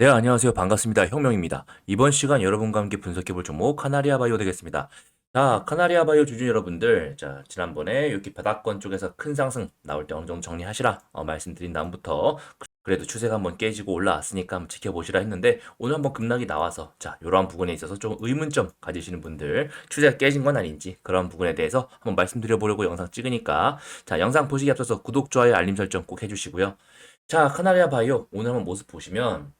네, 안녕하세요. 반갑습니다. 혁명입니다. 이번 시간 여러분과 함께 분석해 볼 종목 카나리아 바이오 되겠습니다. 자, 카나리아 바이오 주주 여러분들, 자, 지난번에 여기 바닥권 쪽에서 큰 상승 나올 때 어느 정도 정리하시라 어, 말씀드린 다음부터 그래도 추세가 한번 깨지고 올라왔으니까 한번 지켜보시라 했는데 오늘 한번 급락이 나와서 자, 이러한 부분에 있어서 좀 의문점 가지시는 분들 추세가 깨진 건 아닌지 그런 부분에 대해서 한번 말씀드려보려고 영상 찍으니까 자, 영상 보시기 앞서서 구독, 좋아요, 알림 설정 꼭 해주시고요. 자, 카나리아 바이오 오늘 한번 모습 보시면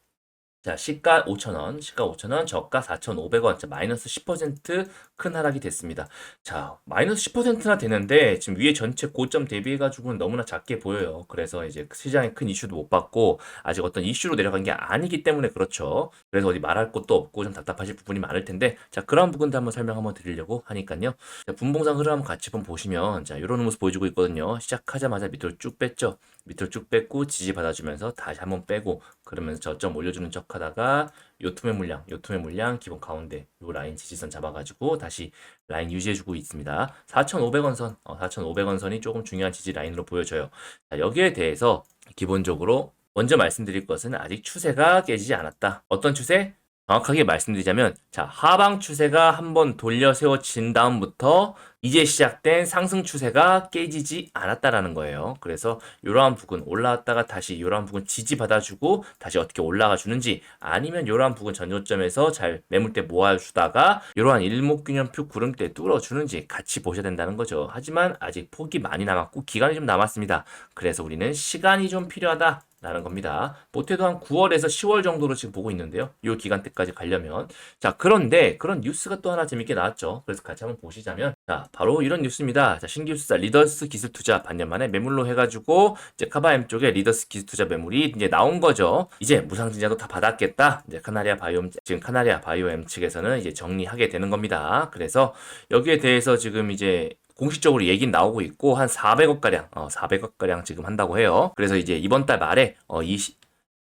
자, 시가 5,000원, 시가 5,000원, 저가 4,500원, 자, 마이너스 10%큰 하락이 됐습니다. 자, 마이너스 10%나 되는데 지금 위에 전체 고점 대비해가지고는 너무나 작게 보여요. 그래서 이제 시장에 큰 이슈도 못 받고 아직 어떤 이슈로 내려간 게 아니기 때문에 그렇죠. 그래서 어디 말할 것도 없고 좀 답답하실 부분이 많을 텐데 자, 그런 부분도 한번 설명 한번 드리려고 하니까요. 자, 분봉상 흐름 한번 같이 한번 보시면 자, 이런 모습 보여주고 있거든요. 시작하자마자 밑으로 쭉 뺐죠. 밑으로 쭉 뺐고 지지 받아주면서 다시 한번 빼고 그러면서 저점 올려주는 척 하다가 요 투매 물량, 요 투매 물량 기본 가운데 요 라인 지지선 잡아가지고 다시 라인 유지해주고 있습니다. 4,500원 선, 어, 4,500원 선이 조금 중요한 지지 라인으로 보여져요. 자, 여기에 대해서 기본적으로 먼저 말씀드릴 것은 아직 추세가 깨지지 않았다. 어떤 추세? 정확하게 말씀드리자면, 자, 하방 추세가 한번 돌려 세워진 다음부터 이제 시작된 상승 추세가 깨지지 않았다라는 거예요. 그래서 이러한 부분 올라왔다가 다시 이러한 부분 지지받아주고 다시 어떻게 올라가 주는지 아니면 이러한 부분 전조점에서 잘 매물대 모아주다가 이러한 일목균형표 구름대 뚫어주는지 같이 보셔야 된다는 거죠. 하지만 아직 폭이 많이 남았고 기간이 좀 남았습니다. 그래서 우리는 시간이 좀 필요하다. 라는 겁니다. 못해도 한 9월에서 10월 정도로 지금 보고 있는데요. 이 기간대까지 가려면. 자, 그런데 그런 뉴스가 또 하나 재밌게 나왔죠. 그래서 같이 한번 보시자면. 자, 바로 이런 뉴스입니다. 자, 신기술사 리더스 기술 투자 반년 만에 매물로 해가지고 이제 카바엠 쪽에 리더스 기술 투자 매물이 이제 나온 거죠. 이제 무상증자도 다 받았겠다. 이제 카나리아 바이옴, 지금 카나리아 바이오엠 측에서는 이제 정리하게 되는 겁니다. 그래서 여기에 대해서 지금 이제 공식적으로 얘기는 나오고 있고 한 400억 가량, 어, 400억 가량 지금 한다고 해요. 그래서 이제 이번 달 말에 어 20,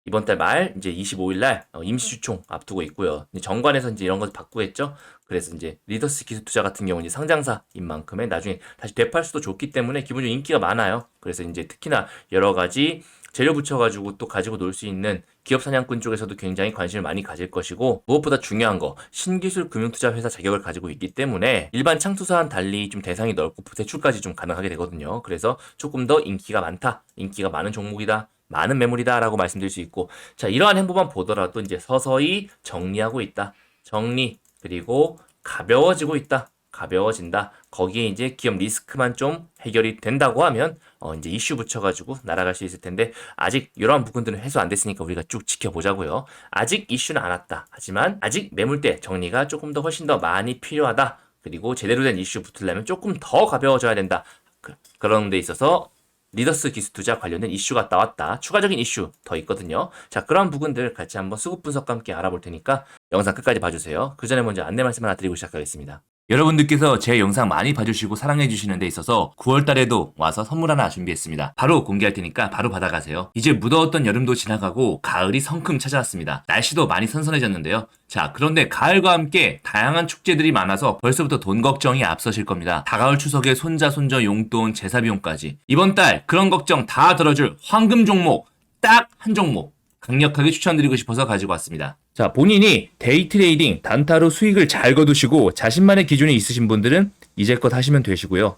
이번 달 말 이제 25일 날 어, 임시주총 앞두고 있고요. 정관에서 이제 이런 걸 바꾸겠죠. 그래서 이제 리더스 기술 투자 같은 경우는 상장사인 만큼의 나중에 다시 되팔 수도 좋기 때문에 기본적으로 인기가 많아요. 그래서 이제 특히나 여러 가지 재료 붙여가지고 또 가지고 놀 수 있는 기업 사냥꾼 쪽에서도 굉장히 관심을 많이 가질 것이고 무엇보다 중요한 거 신기술 금융투자 회사 자격을 가지고 있기 때문에 일반 창투사와는 달리 좀 대상이 넓고 대출까지 좀 가능하게 되거든요. 그래서 조금 더 인기가 많다, 인기가 많은 종목이다. 많은 매물이다라고 말씀드릴 수 있고 자 이러한 행보만 보더라도 이제 서서히 정리하고 있다. 정리 그리고 가벼워지고 있다. 가벼워진다. 거기에 이제 기업 리스크만 좀 해결이 된다고 하면 어 이제 이슈 붙여가지고 날아갈 수 있을 텐데 아직 이러한 부분들은 해소 안 됐으니까 우리가 쭉 지켜보자고요. 아직 이슈는 안 왔다. 하지만 아직 매물대 정리가 조금 더 훨씬 더 많이 필요하다. 그리고 제대로 된 이슈 붙으려면 조금 더 가벼워져야 된다. 그, 그런 데 있어서 리더스 기술 투자 관련된 이슈가 나왔다. 추가적인 이슈 더 있거든요. 자, 그런 부분들 같이 한번 수급 분석과 함께 알아볼 테니까 영상 끝까지 봐주세요. 그 전에 먼저 안내 말씀 하나 드리고 시작하겠습니다. 여러분들께서 제 영상 많이 봐주시고 사랑해주시는 데 있어서 9월달에도 와서 선물 하나 준비했습니다. 바로 공개할 테니까 바로 받아가세요. 이제 무더웠던 여름도 지나가고 가을이 성큼 찾아왔습니다. 날씨도 많이 선선해졌는데요. 자, 그런데 가을과 함께 다양한 축제들이 많아서 벌써부터 돈 걱정이 앞서실 겁니다. 다가올 추석에 손자, 손자 용돈, 제사 비용까지. 이번 달 그런 걱정 다 들어줄 황금 종목 딱 한 종목 강력하게 추천드리고 싶어서 가지고 왔습니다. 자, 본인이 데이 트레이딩, 단타로 수익을 잘 거두시고 자신만의 기준이 있으신 분들은 이제껏 하시면 되시고요.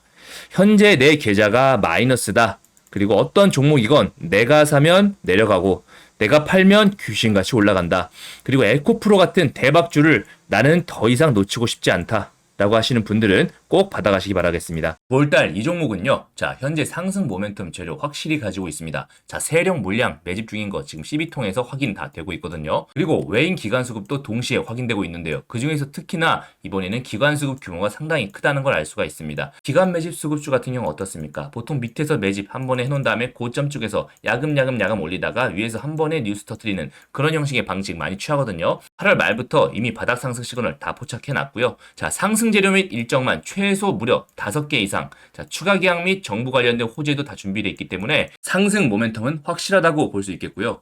현재 내 계좌가 마이너스다. 그리고 어떤 종목이건 내가 사면 내려가고 내가 팔면 귀신같이 올라간다. 그리고 에코프로 같은 대박주를 나는 더 이상 놓치고 싶지 않다. 라고 하시는 분들은 꼭 받아가시기 바라겠습니다. 9월달 이 종목은요. 자, 현재 상승 모멘텀 재료 확실히 가지고 있습니다. 자, 세력 물량 매집 중인 거 지금 12통에서 확인 다 되고 있거든요. 그리고 외인 기관 수급도 동시에 확인되고 있는데요. 그 중에서 특히나 이번에는 기관 수급 규모가 상당히 크다는 걸 알 수가 있습니다. 기관 매집 수급주 같은 경우 어떻습니까? 보통 밑에서 매집 한 번에 해놓은 다음에 고점 쪽에서 야금야금 야금 올리다가 위에서 한 번에 뉴스 터트리는 그런 형식의 방식 많이 취하거든요. 8월 말부터 이미 바닥 상승 시그널 다 포착해 놨고요. 자, 상승 재료 및 일정만 최소 무려 5개 이상, 자, 추가 계약 및 정부 관련된 호재도 다 준비되어 있기 때문에 상승 모멘텀은 확실하다고 볼 수 있겠고요.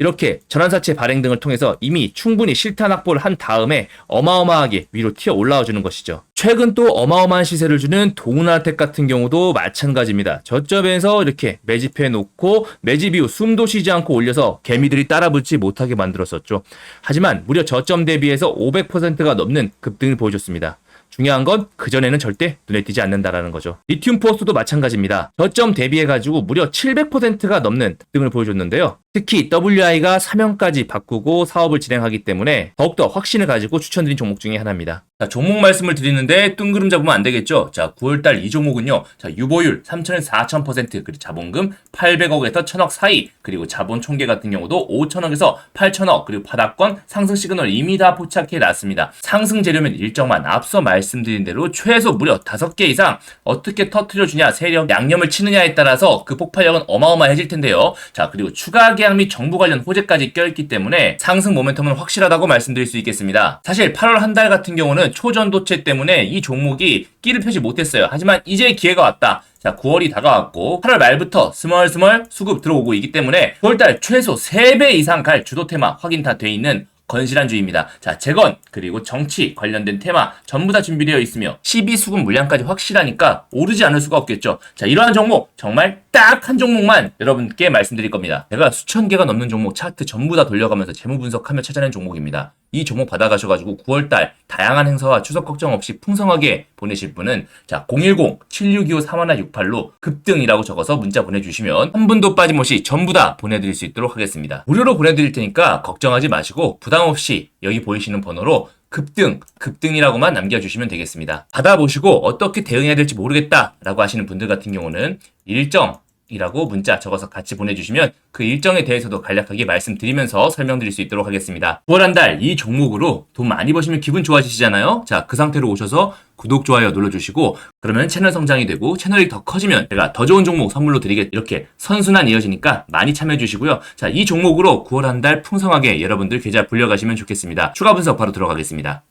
이렇게 전환사채 발행 등을 통해서 이미 충분히 실탄 확보를 한 다음에 어마어마하게 위로 튀어 올라와 주는 것이죠. 최근 또 어마어마한 시세를 주는 동은알텍 같은 경우도 마찬가지입니다. 저점에서 이렇게 매집해 놓고 매집 이후 숨도 쉬지 않고 올려서 개미들이 따라붙지 못하게 만들었었죠. 하지만 무려 저점 대비해서 500%가 넘는 급등을 보여줬습니다. 중요한 건 그전에는 절대 눈에 띄지 않는다라는 거죠. 리튬 포스도 마찬가지입니다. 저점 대비해가지고 무려 700%가 넘는 등을 보여줬는데요. 특히 WI가 사명까지 바꾸고 사업을 진행하기 때문에 더욱더 확신을 가지고 추천드린 종목 중에 하나입니다. 자, 종목 말씀을 드리는데 뜬구름 잡으면 안 되겠죠? 자, 9월달 이 종목은요. 자, 유보율 3천에서 4,000%, 그리고 자본금 800억에서 1,000억 사이, 그리고 자본 총계 같은 경우도 5천억에서 8천억, 그리고 바닥권 상승 시그널 이미 다 포착해 놨습니다. 상승 재료면 일정만 앞서 말씀드린 대로 최소 무려 5개 이상 어떻게 터트려 주냐, 세력 양념을 치느냐에 따라서 그 폭발력은 어마어마해질 텐데요. 자, 그리고 추가 계약 및 정부 관련 호재까지 껴있기 때문에 상승 모멘텀은 확실하다고 말씀드릴 수 있겠습니다. 사실 8월 한 달 같은 경우는 초전도체 때문에 이 종목이 끼를 펴지 못했어요. 하지만 이제 기회가 왔다. 자, 9월이 다가왔고 8월 말부터 스멀스멀 수급 들어오고 있기 때문에 9월달 최소 3배 이상 갈 주도 테마 확인 다 돼 있는 건실한 주의입니다. 자, 재건, 그리고 정치 관련된 테마 전부 다 준비되어 있으며 12수급 물량까지 확실하니까 오르지 않을 수가 없겠죠. 자, 이러한 종목 정말 딱 한 종목만 여러분께 말씀드릴 겁니다. 제가 수천 개가 넘는 종목 차트 전부 다 돌려가면서 재무 분석하며 찾아낸 종목입니다. 이 종목 받아가셔가지고 9월달 다양한 행사와 추석 걱정 없이 풍성하게 보내실 분은 자 010-7625-3168로 급등이라고 적어서 문자 보내주시면 한 분도 빠짐없이 전부 다 보내드릴 수 있도록 하겠습니다. 무료로 보내드릴 테니까 걱정하지 마시고 부담 없이 여기 보이시는 번호로 급등, 급등이라고만 남겨주시면 되겠습니다. 받아보시고 어떻게 대응해야 될지 모르겠다라고 하시는 분들 같은 경우는 일정, 이라고 문자 적어서 같이 보내주시면 그 일정에 대해서도 간략하게 말씀드리면서 설명드릴 수 있도록 하겠습니다. 9월 한 달 이 종목으로 돈 많이 버시면 기분 좋아지시잖아요? 자, 그 상태로 오셔서 구독, 좋아요 눌러주시고 그러면 채널 성장이 되고 채널이 더 커지면 제가 더 좋은 종목 선물로 드리겠 이렇게 선순환 이어지니까 많이 참여해 주시고요. 자, 이 종목으로 9월 한 달 풍성하게 여러분들 계좌 불려가시면 좋겠습니다. 추가 분석 바로 들어가겠습니다.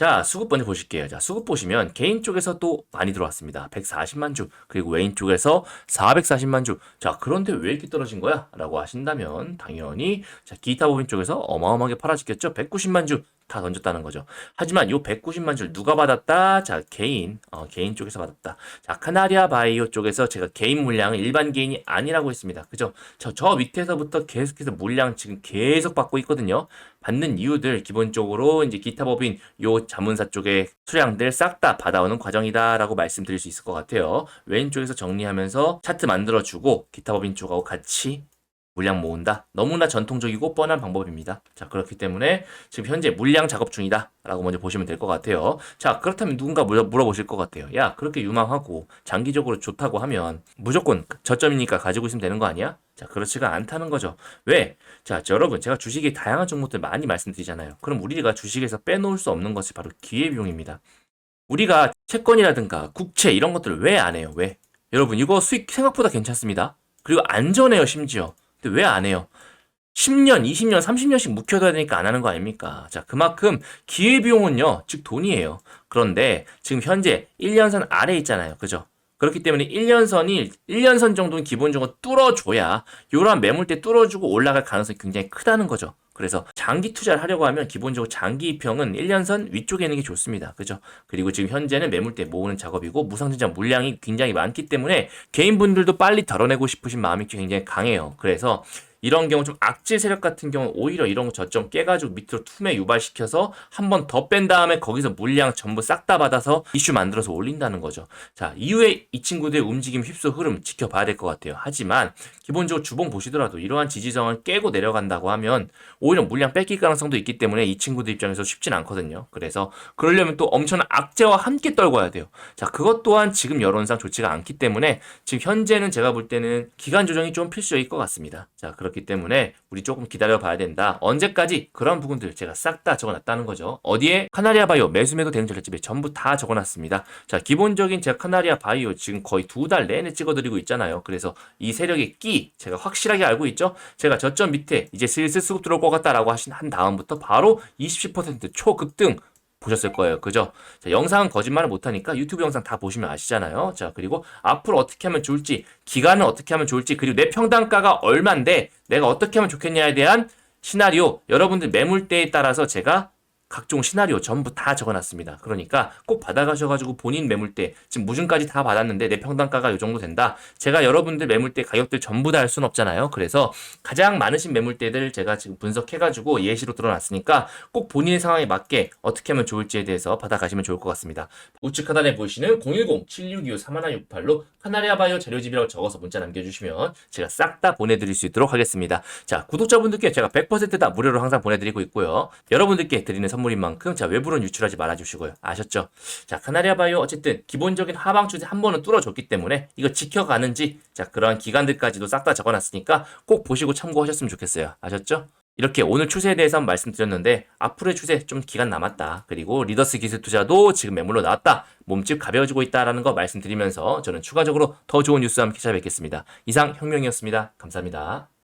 자, 수급 먼저 보실게요. 자, 수급 보시면 개인 쪽에서 또 많이 들어왔습니다. 140만 주, 그리고 외인 쪽에서 440만 주. 자, 그런데 왜 이렇게 떨어진 거야? 라고 하신다면, 당연히, 자, 기타 법인 쪽에서 어마어마하게 팔아지겠죠? 190만 주 다 던졌다는 거죠. 하지만 요 190만 줄 누가 받았다? 자, 개인, 어, 개인 쪽에서 받았다. 자, 카나리아 바이오 쪽에서 제가 개인 물량은 일반 개인이 아니라고 했습니다. 그죠? 저, 저 밑에서부터 계속해서 물량 지금 계속 받고 있거든요. 받는 이유들 기본적으로 이제 기타 법인 요 자문사 쪽에 수량들 싹 다 받아오는 과정이다라고 말씀드릴 수 있을 것 같아요. 왼쪽에서 정리하면서 차트 만들어주고 기타 법인 쪽하고 같이 물량 모은다. 너무나 전통적이고 뻔한 방법입니다. 자, 그렇기 때문에 지금 현재 물량 작업 중이다. 라고 먼저 보시면 될 것 같아요. 자, 그렇다면 누군가 물어, 물어보실 것 같아요. 야, 그렇게 유망하고 장기적으로 좋다고 하면 무조건 저점이니까 가지고 있으면 되는 거 아니야? 자, 그렇지가 않다는 거죠. 왜? 자, 여러분, 제가 주식의 다양한 종목들 많이 말씀드리잖아요. 그럼 우리가 주식에서 빼놓을 수 없는 것이 바로 기회비용입니다. 우리가 채권이라든가 국채 이런 것들을 왜 안 해요? 왜? 여러분, 이거 수익 생각보다 괜찮습니다. 그리고 안전해요, 심지어. 근데 왜 안 해요? 10년, 20년, 30년씩 묵혀둬야 되니까 안 하는 거 아닙니까? 자, 그만큼 기회비용은요, 즉 돈이에요. 그런데 지금 현재 1년선 아래 있잖아요. 그죠? 그렇기 때문에 1년선이 1년선 정도는 기본적으로 뚫어줘야 요런 매물대 뚫어주고 올라갈 가능성이 굉장히 크다는 거죠. 그래서 장기 투자를 하려고 하면 기본적으로 장기 입형은 1년선 위쪽에 있는 게 좋습니다. 그죠? 그리고 지금 현재는 매물대 모으는 작업이고 무상증자 물량이 굉장히 많기 때문에 개인분들도 빨리 덜어내고 싶으신 마음이 굉장히 강해요. 그래서 이런 경우 좀 악질 세력 같은 경우는 오히려 이런 거 저점 깨가지고 밑으로 툼에 유발시켜서 한 번 더 뺀 다음에 거기서 물량 전부 싹 다 받아서 이슈 만들어서 올린다는 거죠. 자, 이후에 이 친구들의 움직임 휩쓸 흐름 지켜봐야 될 것 같아요. 하지만 기본적으로 주봉 보시더라도 이러한 지지정을 깨고 내려간다고 하면 오히려 물량 뺏길 가능성도 있기 때문에 이 친구들 입장에서 쉽진 않거든요. 그래서 그러려면 또 엄청난 악재와 함께 떨궈야 돼요. 자, 그것 또한 지금 여론상 좋지가 않기 때문에 지금 현재는 제가 볼 때는 기간 조정이 좀 필수적일 것 같습니다. 자, 그렇 기 때문에 우리 조금 기다려 봐야 된다. 언제까지 그런 부분들 제가 싹 다 적어놨다는 거죠. 어디에 카나리아 바이오 매수 매도 대응 전략집에 전부 다 적어놨습니다. 자, 기본적인 제가 카나리아 바이오 지금 거의 두 달 내내 찍어드리고 있잖아요. 그래서 이 세력의 끼 제가 확실하게 알고 있죠. 제가 저점 밑에 이제 슬슬 수급 들어올 것 같다라고 하신 한 다음부터 바로 20% 초급등 보셨을 거예요. 그죠? 자, 영상은 거짓말을 못하니까 유튜브 영상 다 보시면 아시잖아요. 자, 그리고 앞으로 어떻게 하면 좋을지, 기간은 어떻게 하면 좋을지, 그리고 내 평단가가 얼만데 내가 어떻게 하면 좋겠냐에 대한 시나리오, 여러분들 매물대에 따라서 제가 각종 시나리오 전부 다 적어놨습니다. 그러니까 꼭 받아가셔가지고 본인 매물대 지금 무중까지 다 받았는데 내 평단가가 이 정도 된다. 제가 여러분들 매물대 가격들 전부 다 할 수는 없잖아요. 그래서 가장 많으신 매물대들 제가 지금 분석해가지고 예시로 들어놨으니까 꼭 본인의 상황에 맞게 어떻게 하면 좋을지에 대해서 받아가시면 좋을 것 같습니다. 우측 하단에 보이시는 010-7625-3168로 카나리아 바이오 재료집이라고 적어서 문자 남겨주시면 제가 싹 다 보내드릴 수 있도록 하겠습니다. 자, 구독자분들께 제가 100%다 무료로 항상 보내드리고 있고요. 여러분들께 드리는 선물 인 만큼 자, 외부로는 유출하지 말아주시고요. 아셨죠? 자, 카나리아 바이오 어쨌든 기본적인 하방 추세 한 번은 뚫어줬기 때문에 이거 지켜가는지 자, 그러한 기간들까지도 싹 다 적어놨으니까 꼭 보시고 참고하셨으면 좋겠어요. 아셨죠? 이렇게 오늘 추세에 대해서 말씀드렸는데 앞으로의 추세 좀 기간 남았다. 그리고 리더스 기술 투자도 지금 매물로 나왔다. 몸집 가벼워지고 있다라는 거 말씀드리면서 저는 추가적으로 더 좋은 뉴스와 함께 찾아뵙겠습니다. 이상 혁명이었습니다. 감사합니다.